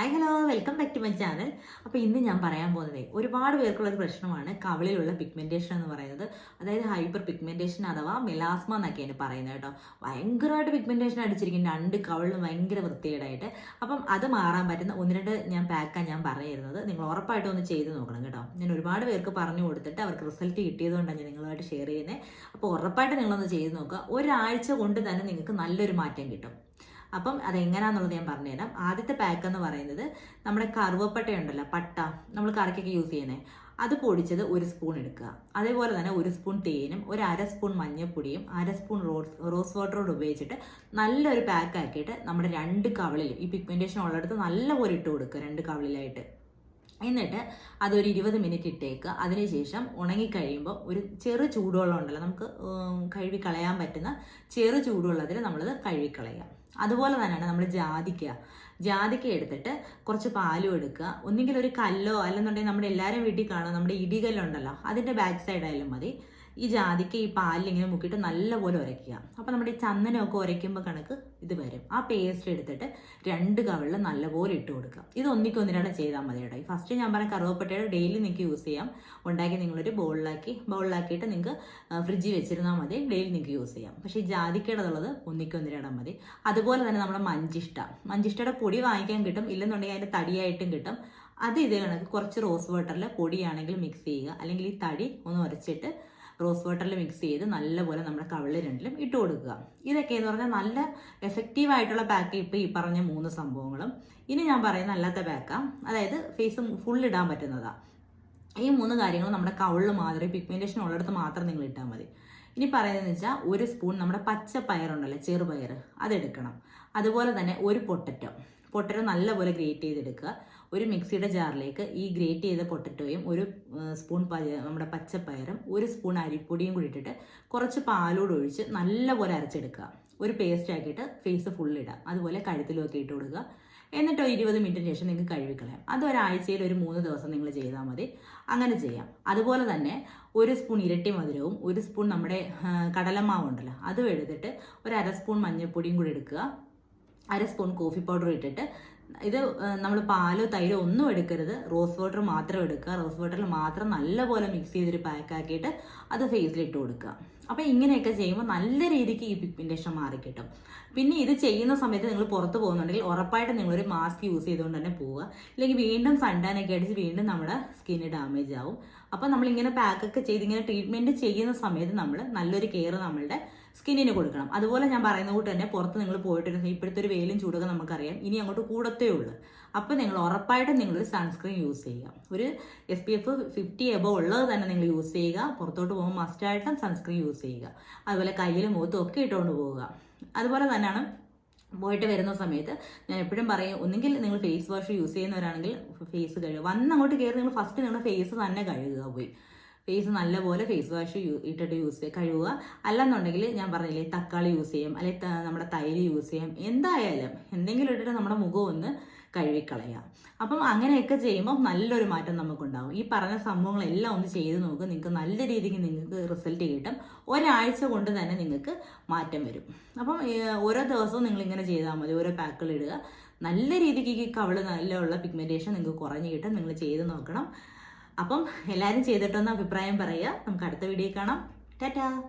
Hi hello welcome back to my channel അപ്പോൾ ഇന്ന് ഞാൻ പറയാൻ പോകുന്നത് ഒരുപാട് പേർക്കുള്ള ഒരു പ്രശ്നമാണ് കവളിലുള്ള പിഗ്മെന്റേഷൻ എന്ന് പറയുന്നത്. അതായത് ഹൈപ്പർ പിഗ്മെന്റേഷൻ അഥവാ മെലാസ്മ എന്നൊക്കെ എന്നൊക്കെയാണ് പറയുന്നത് കേട്ടോ. ഭയങ്കരമായിട്ട് പിഗ്മെന്റേഷൻ അടിച്ചിരിക്കും രണ്ട് കവളിലും ഭയങ്കര വൃത്തികേടായിട്ട്. അപ്പം അത് മാറാൻ പറ്റുന്ന ഒന്ന് രണ്ട് ഞാൻ പാക്കാണ് ഞാൻ പറഞ്ഞിരുന്നത് നിങ്ങൾ ഉറപ്പായിട്ടും ഒന്ന് ചെയ്ത് നോക്കണം കേട്ടോ. ഞാൻ ഒരുപാട് പേർക്ക് പറഞ്ഞു കൊടുത്തിട്ട് അവർക്ക് റിസൾട്ട് കിട്ടിയതുകൊണ്ടാണ് ഞാൻ നിങ്ങളുമായിട്ട് ഷെയർ ചെയ്യുന്നത്. അപ്പോൾ ഉറപ്പായിട്ട് നിങ്ങളൊന്ന് ചെയ്ത് നോക്കുക. ഒരാഴ്ച കൊണ്ട് തന്നെ നിങ്ങൾക്ക് നല്ലൊരു മാറ്റം കിട്ടും. അപ്പം അതെങ്ങനെയാണെന്നുള്ളത് ഞാൻ പറഞ്ഞുതരാം. ആദ്യത്തെ പാക്ക് എന്ന് പറയുന്നത് നമ്മുടെ കറുവപ്പട്ട ഉണ്ടല്ലോ പട്ട നമ്മൾ കറിക്കൊക്കെ യൂസ് ചെയ്യുന്നത് അത് പൊടിച്ചത് ഒരു സ്പൂൺ എടുക്കുക. അതേപോലെ തന്നെ ഒരു സ്പൂൺ തേനും ഒരു അര സ്പൂൺ മഞ്ഞൾപ്പൊടിയും അര സ്പൂൺ റോസ് റോസ് വാട്ടറോട് ഉപയോഗിച്ചിട്ട് നല്ലൊരു പാക്ക് ആക്കിയിട്ട് നമ്മുടെ രണ്ട് കവളിൽ ഈ പിഗ്മെന്റേഷൻ ഉള്ളിടത്ത് നല്ലപോലെ ഇട്ട് കൊടുക്കുക രണ്ട് കവളിലായിട്ട്. എന്നിട്ട് അതൊരു ഇരുപത് മിനിറ്റ് ഇട്ടേക്കുക. അതിനുശേഷം ഉണങ്ങിക്കഴിയുമ്പോൾ ഒരു ചെറു ചൂടുവെള്ളം ഉണ്ടല്ലോ നമുക്ക് കഴുകി കളയാൻ പറ്റുന്ന ചെറു ചൂടുവെള്ളത്തിൽ നമ്മളത് കഴുകിക്കളയുക അതുപോലെ തന്നെയാണ് നമ്മൾ ജാതിക്ക. ജാതിക്ക എടുത്തിട്ട് കുറച്ച് പാലും എടുക്കുക. ഒന്നുകിൽ ഒരു കല്ലോ അല്ലെന്നുണ്ടെങ്കിൽ നമ്മുടെ എല്ലാവരും വീട്ടിൽ കാണും. നമ്മുടെ ഇടികല്ലുണ്ടല്ലോ. അതിന്റെ ബാക്ക് സൈഡ് ആയാലും മതി. ഈ ജാതിക്ക് ഈ പാലിൽ ഇങ്ങനെ മുക്കിയിട്ട് നല്ലപോലെ ഉരയ്ക്കുക. അപ്പോൾ നമ്മുടെ ഈ ചന്ദനമൊക്കെ ഉരയ്ക്കുമ്പോൾ കണക്ക് ഇത് വരും. ആ പേസ്റ്റ് എടുത്തിട്ട് രണ്ട് കവിളിൽ നല്ലപോലെ ഇട്ട് കൊടുക്കുക. ഇത് ഒന്നിക്കൊന്നിനാണ് ചെയ്താൽ മതി കേട്ടോ. ഫസ്റ്റ് ഞാൻ പറഞ്ഞ കറുവപ്പട്ടയുടെ ഡെയിലി നിങ്ങൾക്ക് യൂസ് ചെയ്യാം. ഉണ്ടാക്കി നിങ്ങളൊരു ബൗളിലാക്കി ബൗളിലാക്കിയിട്ട് നിങ്ങൾക്ക് ഫ്രിഡ്ജിൽ വെച്ചിരുന്നാൽ മതി. ഡെയിലി നിങ്ങൾക്ക് യൂസ് ചെയ്യാം. പക്ഷേ ഈ ജാതിക്കേടതുള്ളത് ഒന്നിക്കൊന്നിനിടാൻ മതി. അതുപോലെ തന്നെ നമ്മുടെ മഞ്ചിഷ്ട. മഞ്ചിഷ്ടയുടെ പൊടി വാങ്ങിക്കാൻ കിട്ടും. ഇല്ലെന്നുണ്ടെങ്കിൽ അതിന്റെ തടിയായിട്ടും കിട്ടും. അത് ഇത് കണക്ക് കുറച്ച് റോസ് വാട്ടറിൽ പൊടിയാണെങ്കിൽ മിക്സ് ചെയ്യുക. അല്ലെങ്കിൽ ഈ തടി ഒന്ന് ഉരച്ചിട്ട് റോസ് വാട്ടറിൽ മിക്സ് ചെയ്ത് നല്ലപോലെ നമ്മുടെ കവിളിൽ രണ്ടിലും ഇട്ട് കൊടുക്കുക. ഇതൊക്കെ എന്ന് പറഞ്ഞാൽ നല്ല എഫക്റ്റീവ് ആയിട്ടുള്ള പാക്ക് ഇപ്പോൾ ഈ പറഞ്ഞ മൂന്ന് സംഭവങ്ങളും. ഇനി ഞാൻ പറയുന്ന അല്ലാത്ത പാക്കാണ് അതായത് ഫേസ് ഫുൾ ഇടാൻ പറ്റുന്നതാണ് ഈ മൂന്ന് കാര്യങ്ങളും നമ്മുടെ കവിളിൽ മാത്രമേ പിഗ്മെന്റേഷൻ ഉള്ളിടത്ത് മാത്രം നിങ്ങൾ ഇട്ടാൽ മതി. ഇനി പറയുന്നതെന്ന് വെച്ചാൽ ഒരു സ്പൂൺ നമ്മുടെ പച്ച പയറുണ്ടല്ലോ ചെറുപയർ അതെടുക്കണം. അതുപോലെ തന്നെ ഒരു പൊട്ടറ്റോ. പൊട്ടറ്റോ നല്ലപോലെ ഗ്രേറ്റ് ചെയ്തെടുക്കുക. ഒരു മിക്സിയുടെ ജാറിലേക്ക് ഈ ഗ്രേറ്റ് ചെയ്ത പൊട്ടറ്റോയും ഒരു സ്പൂൺ നമ്മുടെ പച്ചപ്പയറും ഒരു സ്പൂൺ അരിപ്പൊടിയും കൂടി ഇട്ടിട്ട് കുറച്ച് പാലോട് ഒഴിച്ച് നല്ലപോലെ അരച്ചെടുക്കുക. ഒരു പേസ്റ്റ് ആക്കിയിട്ട് ഫേസ് ഫുൾ ഇടുക. അതുപോലെ കഴുത്തിലും ഒക്കെ ഇട്ട് കൊടുക്കുക. എന്നിട്ട് ഇരുപത് മിനിറ്റിന് ശേഷം നിങ്ങൾക്ക് കഴുകിക്കളയാം. അത് ഒരാഴ്ചയിൽ ഒരു മൂന്ന് ദിവസം നിങ്ങൾ ചെയ്താൽ മതി. അങ്ങനെ ചെയ്യാം. അതുപോലെ തന്നെ ഒരു സ്പൂൺ ഇരട്ടി മധുരവും ഒരു സ്പൂൺ നമ്മുടെ കടലമാവുണ്ടല്ലോ അതും എടുത്തിട്ട് ഒരു അര സ്പൂൺ മഞ്ഞൾപ്പൊടിയും കൂടി എടുക്കുക. അര സ്പൂൺ കോഫി പൗഡർ ഇട്ടിട്ട് ഇത് നമ്മൾ പാലോ തൈരോ ഒന്നും എടുക്കരുത്. റോസ് വാട്ടർ മാത്രം എടുക്കുക. റോസ് വാട്ടറിൽ മാത്രം നല്ലപോലെ മിക്സ് ചെയ്തൊരു പാക്ക് ആക്കിയിട്ട് അത് ഫേസിൽ ഇട്ട് കൊടുക്കുക. അപ്പോൾ ഇങ്ങനെയൊക്കെ ചെയ്യുമ്പോൾ നല്ല രീതിക്ക് ഈ പിഗ്മെന്റേഷൻ മാറിക്കിട്ടും. പിന്നെ ഇത് ചെയ്യുന്ന സമയത്ത് നിങ്ങൾ പുറത്ത് പോകുന്നുണ്ടെങ്കിൽ ഉറപ്പായിട്ട് നിങ്ങളൊരു മാസ്ക് യൂസ് ചെയ്തുകൊണ്ട് തന്നെ പോവുക. അല്ലെങ്കിൽ വീണ്ടും സൺടാനൊക്കെ അടിച്ച് വീണ്ടും നമ്മുടെ സ്കിന്ന് ഡാമേജ് ആവും. അപ്പോൾ നമ്മളിങ്ങനെ പാക്കൊക്കെ ചെയ്ത് ഇങ്ങനെ ട്രീറ്റ്മെന്റ് ചെയ്യുന്ന സമയത്ത് നമ്മൾ നല്ലൊരു കെയർ നമ്മളുടെ സ്കിന്നിന് കൊടുക്കണം. അതുപോലെ ഞാൻ പറയുന്ന കൂട്ട് തന്നെ പുറത്ത് നിങ്ങൾ പോയിട്ട് ഇപ്പോഴത്തെ ഒരു വെയിലും ചൂടൊക്കെ നമുക്കറിയാം. ഇനി അങ്ങോട്ട് കൂടത്തേ ഉള്ളൂ. അപ്പോൾ നിങ്ങൾ ഉറപ്പായിട്ടും നിങ്ങളൊരു സൺസ്ക്രീൻ യൂസ് ചെയ്യുക. ഒരു S P F fifty above ഉള്ളത് തന്നെ നിങ്ങൾ യൂസ് ചെയ്യുക. പുറത്തോട്ട് പോകുമ്പോൾ മസ്റ്റായിട്ടും സൺസ്ക്രീൻ യൂസ് ചെയ്യുക. അതുപോലെ കയ്യിലും മുഖത്തും ഒക്കെ ഇട്ടുകൊണ്ട് പോവുക. അതുപോലെ തന്നെയാണ് പോയിട്ട് വരുന്ന സമയത്ത് ഞാൻ എപ്പോഴും പറയും ഒന്നുകിൽ നിങ്ങൾ ഫേസ് വാഷ് യൂസ് ചെയ്യുന്നവരാണെങ്കിൽ ഫേസ് കഴുകുക വന്ന് അങ്ങോട്ട് കയറി നിങ്ങൾ ഫസ്റ്റ് നിങ്ങളുടെ ഫേസ് തന്നെ കഴുകുക പോയി. ഫേസ് നല്ലപോലെ ഫേസ് വാഷ് ഇട്ടിട്ട് യൂസ് ചെയ്യുക കഴുകുക. അല്ലെന്നുണ്ടെങ്കിൽ ഞാൻ പറഞ്ഞില്ലേ തക്കാളി യൂസ് ചെയ്യാം അല്ലെങ്കിൽ നമ്മുടെ തൈര് യൂസ് ചെയ്യാം. എന്തായാലും എന്തെങ്കിലും ഇട്ടിട്ട് നമ്മുടെ മുഖം ഒന്ന് കഴുകിക്കളയാം അപ്പം അങ്ങനെയൊക്കെ ചെയ്യുമ്പോൾ നല്ലൊരു മാറ്റം നമുക്കുണ്ടാവും. ഈ പറഞ്ഞ സംഭവങ്ങളെല്ലാം ഒന്ന് ചെയ്ത് നോക്കുക നിങ്ങൾക്ക് നല്ല രീതിക്ക് നിങ്ങൾക്ക് റിസൾട്ട് കിട്ടും. ഒരാഴ്ച കൊണ്ട് തന്നെ നിങ്ങൾക്ക് മാറ്റം വരും. അപ്പം ഓരോ ദിവസവും നിങ്ങൾ ഇങ്ങനെ ചെയ്താൽ മതി. ഓരോ പാക്കുകൾ ഇടുക. നല്ല രീതിക്ക് ഈ നല്ല ഉള്ള പിഗ്മെന്റേഷൻ നിങ്ങൾക്ക് കുറഞ്ഞു കിട്ടും. നിങ്ങൾ ചെയ്ത് നോക്കണം. അപ്പം എല്ലാവരും ചെയ്തിട്ടൊന്ന് അഭിപ്രായം പറയുക. നമുക്ക് അടുത്ത വീഡിയോ കാണാം. ടാറ്റാ.